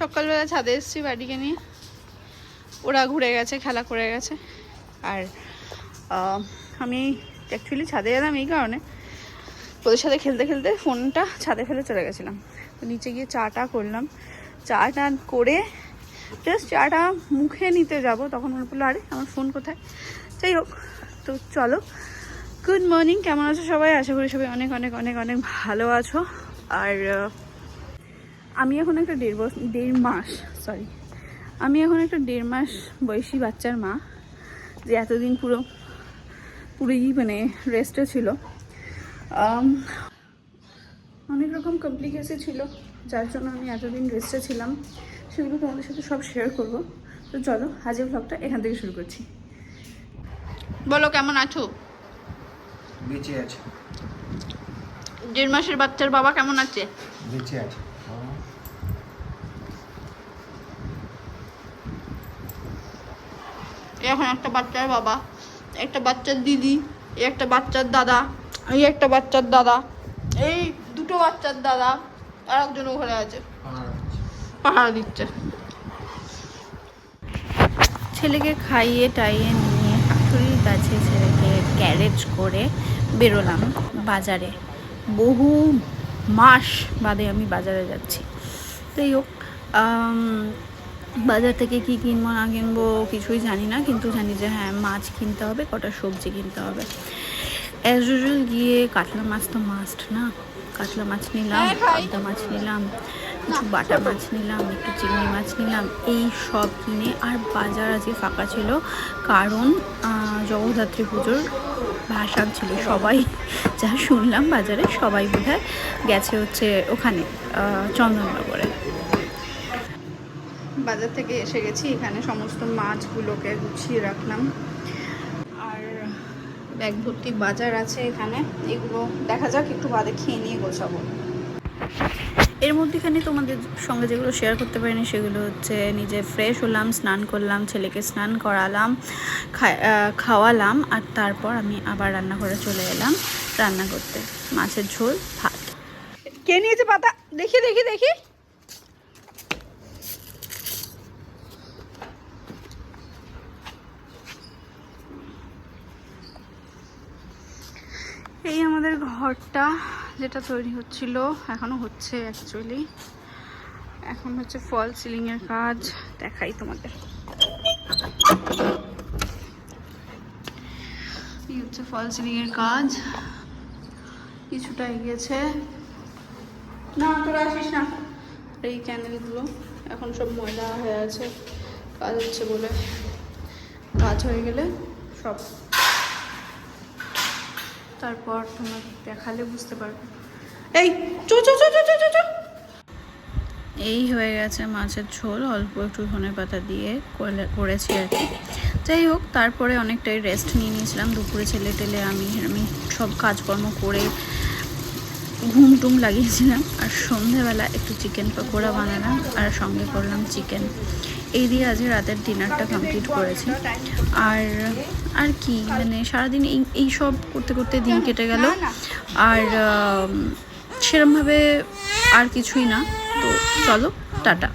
সকালবেলা ছাদে এসেছি বাড়িকে নিয়ে ওরা ঘুরে গেছে, খেলা করে গেছে। আর আমি অ্যাকচুয়ালি ছাদে এলাম এই কারণে। ওদের সাথে খেলতে খেলতে ফোনটা ছাদে ফেলে চলে গেছিলাম। তো নিচে গিয়ে চাটা করলাম। চাটা করে জাস্ট চাটা মুখে নিতে যাব। তখন মনে পড়ল, আরে, আমার ফোন কোথায়? যাই হোক, তো চলো। গুড মর্নিং কেমন আছো সবাই? আশা করি সবাই অনেক অনেক অনেক অনেক ভালো আছো। আর আমি এখন একটা দেড় বছর দেড় মাস সরি আমি এখন একটা দেড় মাস বয়সী বাচ্চার মা যে এতদিন পুরো পুরোই মানে রেস্টে ছিল। অনেক রকম কমপ্লিকেশন ছিল যার জন্য আমি এতদিন রেস্টে ছিলাম। সেগুলো তোমাদের সাথে সব শেয়ার করব। তো চলো আজকের ব্লগটা এখান থেকে শুরু করছি। বলো কেমন আছো? বেঁচে আছে। দেড় মাসের বাচ্চার বাবা কেমন আছে? বেঁচে আছে। এখন একটা বাচ্চার বাবা, একটা বাচ্চার দিদি, এই একটা বাচ্চার দাদা, এই একটা বাচ্চার দাদা, এই দুটো বাচ্চার দাদা, আর একজন ওখানে আছে। পাহাড় দিচ্ছে। ছেলেকে খাইয়ে টাইয়ে নিয়ে শাশুড়ির কাছে ছেলেকে ক্যারেজ করে বেরোলাম বাজারে। বহু মাস বাদে আমি বাজারে যাচ্ছি। যাই হোক বাজার থেকে কি কিনবো না কিনবো কিছুই জানি না কিন্তু জানি যে হ্যাঁ মাছ কিনতে হবে কটা সবজি কিনতে হবে। অ্যাজ ইউজুয়াল গিয়ে কাতলা মাছ তো মাস্ট না? কাতলা মাছ নিলাম পাবদা মাছ নিলাম কিছু বাটা মাছ নিলাম একটু চিংড়ি মাছ নিলাম এই সব কিনে আর বাজার আজকে ফাঁকা ছিল। কারণ জগদ্ধাত্রী পুজোর ভাসান ছিল সবাই যা শুনলাম বাজারে সবাই বোধহয় গেছে হচ্ছে ওখানে চন্দননগরে। বাজার থেকে এসে গেছি, এখানে সমস্ত মাছগুলোকে গুছিয়ে রাখলাম। আর ব্যাগ ভর্তি বাজার আছে এখানে, এগুলো দেখা যাক, একটু বাদে খেয়ে নিয়ে গোছাবো। এর মধ্যেখানে তোমাদের সঙ্গে যেগুলো শেয়ার করতে পারিনি, সেগুলো হচ্ছে নিজে ফ্রেশ হলাম, স্নান করলাম, ছেলেকে স্নান করালাম খাওয়ালাম, আর তারপর আমি আবার রান্নাঘরে চলে এলাম, রান্না করতে। মাছের ঝোল, ভাত। কে নিয়েছে পাতা? দেখি দেখি দেখি। এই আমাদের ঘরটা যেটা তৈরি হচ্ছিল, এখনও হচ্ছে অ্যাকচুয়ালি এখন হচ্ছে ফল সিলিং এর কাজ, দেখাই তোমাদের। এই হচ্ছে ফল সিলিং এর কাজ। কিছুটা এগিয়েছে। না, তোরা আসিস না। এই ক্যানেলগুলো এখন সব ময়লা হয়ে আছে। কাজ হচ্ছে বলে। কাজ হয়ে গেলে সব তারপর তোমার দেখালে বুঝতে পারবে। এই চো চো চো চো চো চো এই হয়ে গেছে মাছের ঝোল অল্প একটু ধনে পাতা দিয়ে করেছি আর কি। যাই হোক তারপরে অনেকটাই রেস্ট নিয়ে নিয়েছিলাম। দুপুরে ছেলে টেলে আমি আমি সব কাজকর্ম করে ঘুম টুম লাগিয়েছিলাম আর সন্ধেবেলা একটু চিকেন পকোড়া বানালাম আর সঙ্গে করলাম চিকেন। এই দিয়ে আজকে রাতের ডিনারটা কমপ্লিট করেছি। আর আর কি মানে সারাদিন এই এই সব করতে করতে দিন কেটে গেল। আর সেরমভাবে আর কিছুই না। তো চলো, টাটা।